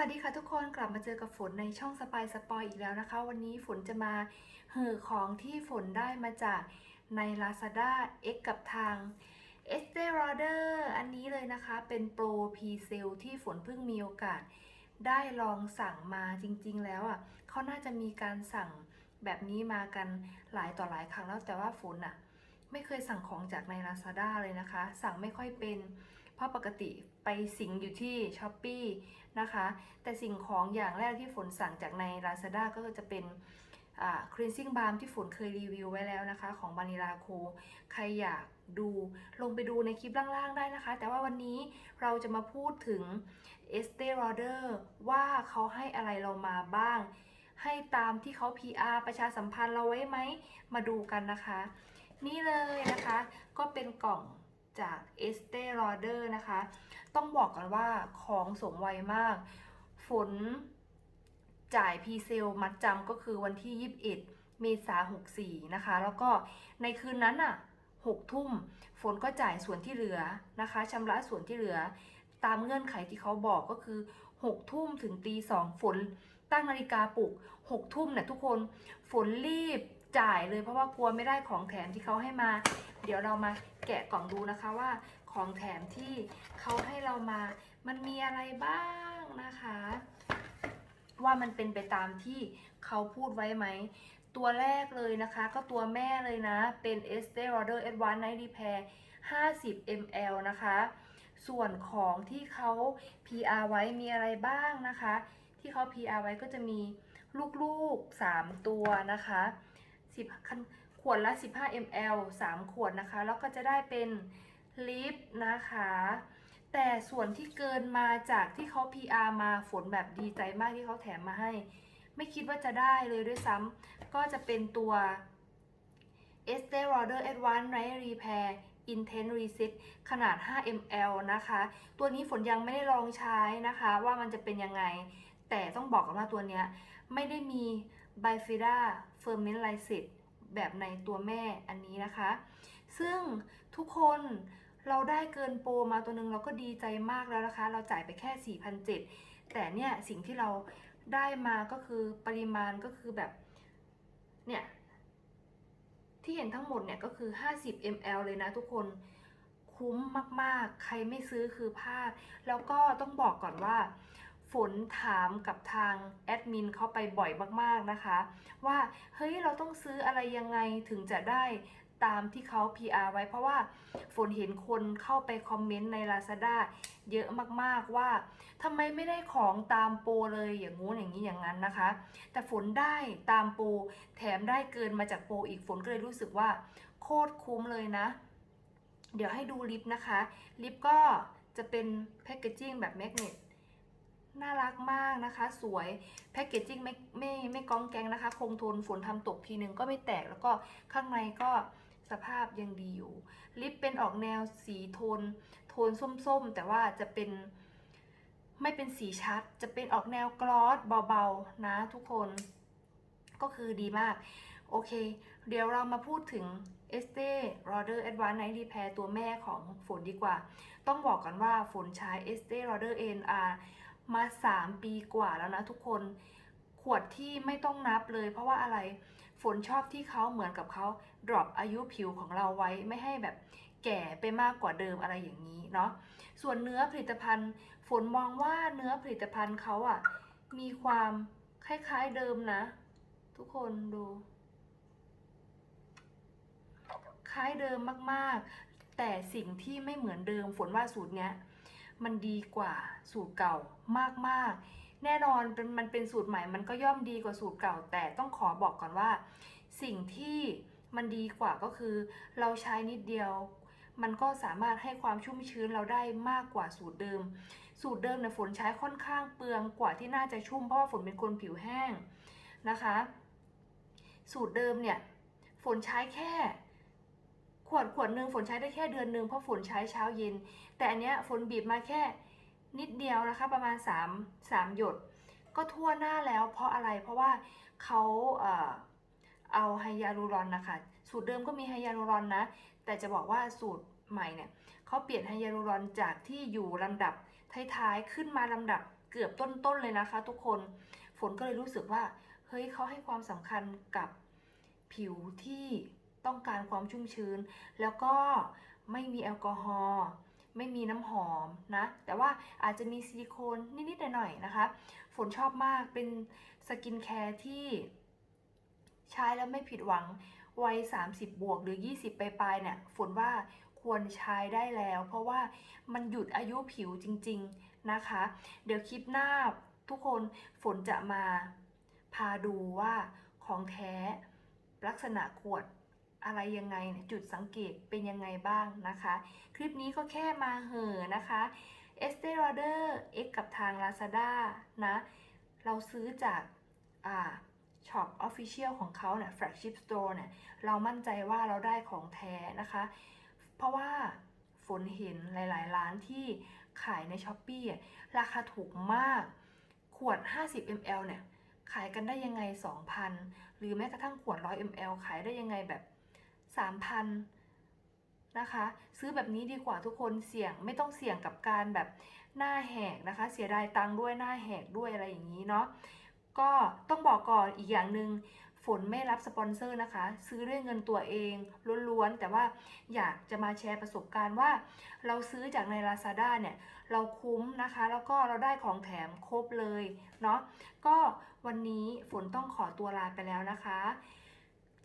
วัสดีค่ะทุกคนกลับมาเจอกับฝนในช่องสปายสปอยอีกแล้วนะคะ วันนี้ฝนจะมาเห่อของที่ฝนได้มาจากใน Lazada X กับทาง e s t e r o d e r อันนี้เลยนะคะเป็นโปรพ e เซลที่ฝนเพิ่งมีโอกาส ได้ลองสั่งมาจริง ๆ แล้วอะเขาน่าจะมีการสั่งแบบนี้มากันหลายต่อหลายครั้งแล้วแต่ว่าฝนอะ ไม่เคยสั่งของจากใน Lazada เลยนะคะ สั่งไม่ค่อยเป็น เพราะปกติไปสิงอยู่ที่ s h อ p e e นะคะ แต่สิ่งของอย่างแรกที่ฝนสั่งจากใน Lazada ก็จะเป็นอ่า cleansing balm ที่ฝนเคยรีวิวไว้แล้วนะคะ ของ b a n i l a Co ใครอยากดูลงไปดูในคลิปล่างๆได้นะคะ แต่ว่าวันนี้เราจะมาพูดถึง Estee Lauder ว่าเขาให้อะไรเรามาบ้าง ให้ตามที่เขา PR ประชาสัมพันธ์เราไว้ไหม มาดูกันนะคะ นี่เลยนะคะ ก็เป็นกล่องจาก Estee Lauder นะคะ ต้องบอกกันว่าของสมไวมาก ฝนจ่ายพีเซลมัดจำก็คือวันที่ 21 เมษา64 นะคะ แล้วก็ในคืนนั้นอะ6ทุ่ม ฝนก็จ่ายส่วนที่เหลือนะคะชำระส่วนที่เหลือ ตามเงื่อนไขที่เขาบอกก็คือ 6 ทุ่มถึงตี 2 ฝนตั้งนาฬิกาปลุก 6 ทุ่มเนี่ยทุกคน ฝนรีบ จ่ายเลยเพราะว่ากลัวไม่ได้ของแถมที่เขาให้มา เดี๋ยวเรามาแกะกล่องดูนะคะว่าของแถมที่เขาให้เรามา มันมีอะไรบ้างนะคะ ว่ามันเป็นไปตามที่เขาพูดไว้ไหม ตัวแรกเลยนะคะ ก็ตัวแม่เลยนะ เป็น Estee Lauder Advanced Night Repair 50 ml นะคะ ส่วนของที่เขา PR ไว้มีอะไรบ้างนะคะ ที่เขา PR ไว้ก็จะมีลูกๆ 3 ตัวนะคะ 10ขวดละ 15 ml 3 ขวดนะคะ แล้วก็จะได้เป็นลิปนะคะ แต่ส่วนที่เกินมาจากที่เขา PR มาฝนแบบดีใจมากที่เขาแถมมาให้ ไม่คิดว่าจะได้เลยด้วยซ้ำก็จะเป็นตัว Estee Lauder Advanced Night Repair Intense Reset ขนาด 5 ml นะคะ ตัวนี้ฝนยังไม่ได้ลองใช้นะคะ ว่ามันจะเป็นยังไง แต่ต้องบอกกันว่าตัวเนี้ยไม่ได้มี Bifida Ferment Lyset แบบในตัวแม่อันนี้นะคะ ซึ่งทุกคนเราได้เกินโปรมาตัวหนึ่งเราก็ดีใจมากแล้วนะคะ เราจ่ายไปแค่ 4,700 แต่เนี่ยสิ่งที่เราได้มาก็คือปริมาณก็คือแบบ เนี่ย ที่เห็นทั้งหมดเนี่ยก็คือ 50 ml เลยนะทุกคนคุ้มมาก ๆ ใครไม่ซื้อคือพลาด แล้วก็ต้องบอกก่อนว่า นถามกับทางแอดมินเขาไปบ่อยมากๆนะคะ ว่าเฮ้ยเราต้องซื้ออะไรยังไงถึงจะได้ตามที่เขา PR ไว้เพราะว่าฝนเห็นคนเข้าไปคอมเมนต์ใน Lazada เยอะมากๆว่าทำไมไม่ได้ของตามโปรเลยอย่างงู้นอย่างนี้อย่างนั้นนะคะ แต่ฝนได้ตามโปรแถมได้เกินมาจากโปรอีกฝนก็เลยรู้สึกว่า โคตรคุ้มเลยนะ เดี๋ยวให้ดูลิปนะคะ ลิปก็จะเป็นแพคเกจจิ้งแบบแมกเนต น่ารักมากนะคะ สวยแพคเกจจิ้งไม่ไม่ไม่ก้องแกงนะคะ คงทนฝนทำตกทีนึงก็ไม่แตกแล้วก็ข้างในก็สภาพยังดีอยู่ ลิปเป็นออกแนวสีโทน โทนส้มๆ แต่ว่าจะเป็นไม่เป็นสีชัด จะเป็นออกแนวกลอสเบาๆ นะทุกคนก็คือดีมาก โอเค เดี๋ยวเรามาพูดถึง Estee Lauder Advanced Night Repair ตัวแม่ของฝนดีกว่า ต้องบอกกันว่าฝนใช้ Estee Lauder NR มา 3 ปีกว่าแล้วนะทุกคน ขวดที่ไม่ต้องนับเลย เพราะว่าอะไรฝนชอบที่เขาเหมือนกับเขา drop อายุผิวของเราไว้ไม่ให้แบบแก่ไปมากกว่าเดิมอะไรอย่างนี้เนาะส่วนเนื้อผลิตภัณฑ์ ฝนมองว่าเนื้อผลิตภัณฑ์เขาอะมีความคล้าย ๆเดิมนะ ทุกคนดู คล้ายเดิมมากๆ แต่สิ่งที่ไม่เหมือนเดิมฝนว่าสูตรเนี้ย มันดีกว่าสูตรเก่ามากๆ แน่นอนเป็นมันเป็นสูตรใหม่มันก็ย่อมดีกว่าสูตรเก่า แต่ต้องขอบอกก่อนว่า สิ่งที่มันดีกว่าก็คือ เราใช้นิดเดียว มันก็สามารถให้ความชุ่มชื้นเราได้มากกว่าสูตรเดิม สูตรเดิมเนี่ยฝนใช้ค่อนข้างเปลืองกว่าที่น่าจะชุ่มเพราะว่าฝนเป็นคนผิวแห้งนะคะ สูตรเดิมเนี่ยฝนใช้แค่ ขวดขวดหนึ่งฝนใช้ได้แค่เดือนหนึ่งเพราะฝนใช้เช้าเย็น แต่อันเนี้ยฝนบีบมาแค่นิดเดียวนะคะประมาณ 3 3 หยด ก็ทั่วหน้าแล้วเพราะอะไรเพราะว่าเขาเออเอาไฮยาลูรอนนะคะสูตรเดิมก็มีไฮยาลูรอนนะ แต่จะบอกว่าสูตรใหม่เนี่ยเขาเปลี่ยนไฮยาลูรอนจากที่อยู่ลำดับท้ายๆขึ้นมาลำดับเกือบต้นๆเลยนะคะ ทุกคนฝนก็เลยรู้สึกว่าเฮ้ยเขาให้ความสำคัญกับผิวที่ ต้องการความชุ่มชื้น แล้วก็ไม่มีแอลกอฮอล์ไม่มีน้ำหอมนะ แต่ว่าอาจจะมีซิลิโคนนิด ๆ หน่อย ๆ นะคะ ฝนชอบมากเป็นสกินแคร์ที่ใช้แล้วไม่ผิดหวังวัย 30 บวกหรือ 20 ปลายๆเนี่ยฝนว่าควรใช้ได้แล้ว เพราะว่ามันหยุดอายุผิวจริง ๆ นะคะ เดี๋ยวคลิปหน้าทุกคนฝนจะมาพาดูว่าของแท้ลักษณะขวด อะไรยังไงจุดสังเกตเป็นยังไงบ้างนะคะ คลิปนี้ก็แค่มาเหอนะคะ e s t e e Lauder X กับทาง Lazada นะ เราซื้อจากอ่าช็อป Official ของเขาเนี่ย Flagship Store เนี่ย เรามั่นใจว่าเราได้ของแท้นะคะ เพราะว่าฝนเห็นหลาย ๆ ร้านที่ขายใน s h อ p e e ราคาถูกมาก ขวด 50 ml เนี่ย ขายกันได้ยังไง 2,000 หรือแม้กระทั่งขวด 100 ml ขายได้ยังไงแบบ 3,000นะคะ ซื้อแบบนี้ดีกว่าทุกคนเสี่ยงไม่ต้องเสี่ยงกับการแบบหน้าแหกนะคะ เสียดายตังค์ด้วยหน้าแหกด้วยอะไรอย่างนี้เนาะก็ต้องบอกก่อนอีกอย่างหนึ่งฝนไม่รับสปอนเซอร์นะคะ ซื้อด้วยเงินตัวเองล้วนๆ แต่ว่าอยากจะมาแชร์ประสบการณ์ว่า เราซื้อจากใน Lazada เนี่ยเราคุ้มนะคะ แล้วก็เราได้ของแถมครบเลยเนาะก็วันนี้ฝนต้องขอตัวลาไปแล้วนะคะ